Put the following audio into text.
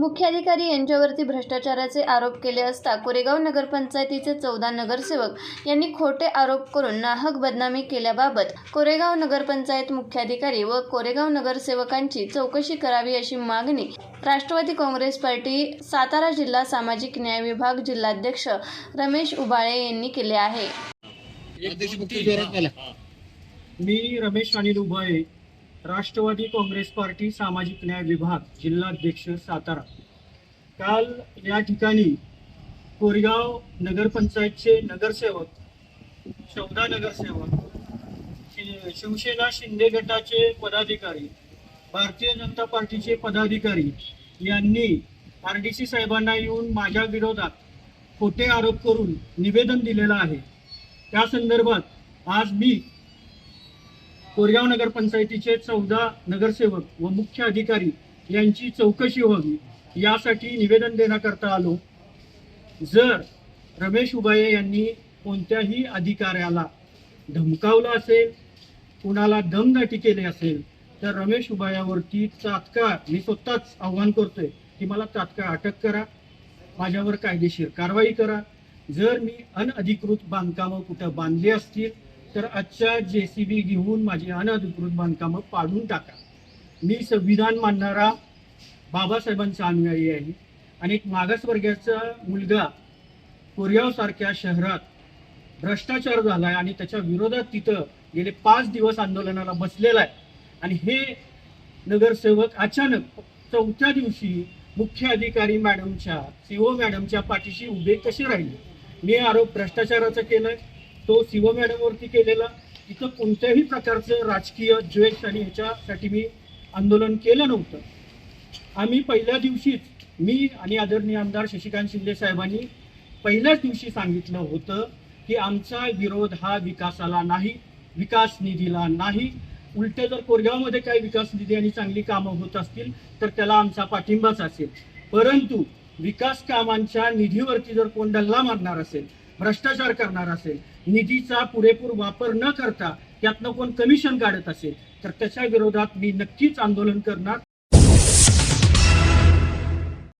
मुख्याधिकारी यांच्यावरती भ्रष्टाचाराचे आरोप केले असता कोरेगाव नगरपंचायतीचे चौदा नगरसेवक यांनी खोटे आरोप करून नाहक बदनामी केल्याबाबत कोरेगाव नगरपंचायत मुख्याधिकारी व कोरेगाव नगरसेवकांची चौकशी करावी अशी मागणी राष्ट्रवादी काँग्रेस पार्टी सातारा जिल्हा सामाजिक न्याय विभाग जिल्हाध्यक्ष रमेश उबाळे यांनी केले आहे. मी रमेश अनिल उभय राष्ट्रवादी काँग्रेस पार्टी सामाजिक न्याय विभाग जिल्हाध्यक्ष सातारा. काल या ठिकाणी कोरेगाव नगरपंचायतचे नगरसेवक चौदा नगरसेवक शि- शिवसेना शिंदे गटाचे पदाधिकारी भारतीय जनता पार्टीचे पदाधिकारी यांनी आर डी सी साहेबांना येऊन माझ्या विरोधात खोटे आरोप करून निवेदन दिलेलं आहे. त्या संदर्भात आज मी कोरगाव नगरपंचायतीचे चौदा नगरसेवक व मुख्य अधिकारी यांची चौकशी व्हावी यासाठी निवेदन देण्याकरता आलो. जर रमेश उबाये यांनी कोणत्याही अधिकाऱ्याला धमकावलं असेल कुणाला दमदाटी केली असेल तर रमेश उबायावरती तात्काळ मी स्वतःच आव्हान करतोय की मला तात्काळ अटक करा माझ्यावर कायदेशीर कारवाई करा. जर मी अनधिकृत बांधकामं कुठं बांधली असतील तर आजच्या जे सी बी घेऊन माझी अनधिकृत बांधकामं पाडून टाका. मी संविधान मानणारा बाबासाहेबांचा अनुयायी आहे. आणि एक मागासवर्गाचा मुलगा कोरियावसारख्या शहरात भ्रष्टाचार झाला आहे आणि त्याच्या विरोधात तिथं गेले पाच दिवस आंदोलनाला बसलेला आहे. आणि हे नगरसेवक अचानक चौथ्या दिवशी मुख्य अधिकारी मॅडमच्या सीओ मॅडमच्या पाठीशी उभे कसे राहिले? मी आरोप भ्रष्टाचाराचा केलाय. तो शिव मॅडमवरती केलेला. इथं कोणत्याही प्रकारचं राजकीय द्वेष आणि ह्याच्यासाठी मी आंदोलन केलं नव्हतं. आम्ही पहिल्या दिवशीच मी आणि आदरणीय आमदार शशिकांत शिंदे साहेबांनी पहिल्याच दिवशी सांगितलं होतं की आमचा विरोध हा विकासाला नाही विकास निधीला नाही. उलटे जर कोरगावमध्ये काही विकास निधी आणि चांगली कामं होत असतील तर त्याला आमचा पाठिंबाच असेल. परंतु विकास कामांच्या निधीवरती जर कोण डल्ला मारणार असेल भ्रष्टाचार करणार असेल निधीचा पुरेपूर वापर न करता त्यातनं कोण कमिशन काढत असेल तर त्याच्या विरोधात मी नक्कीच आंदोलन करणार.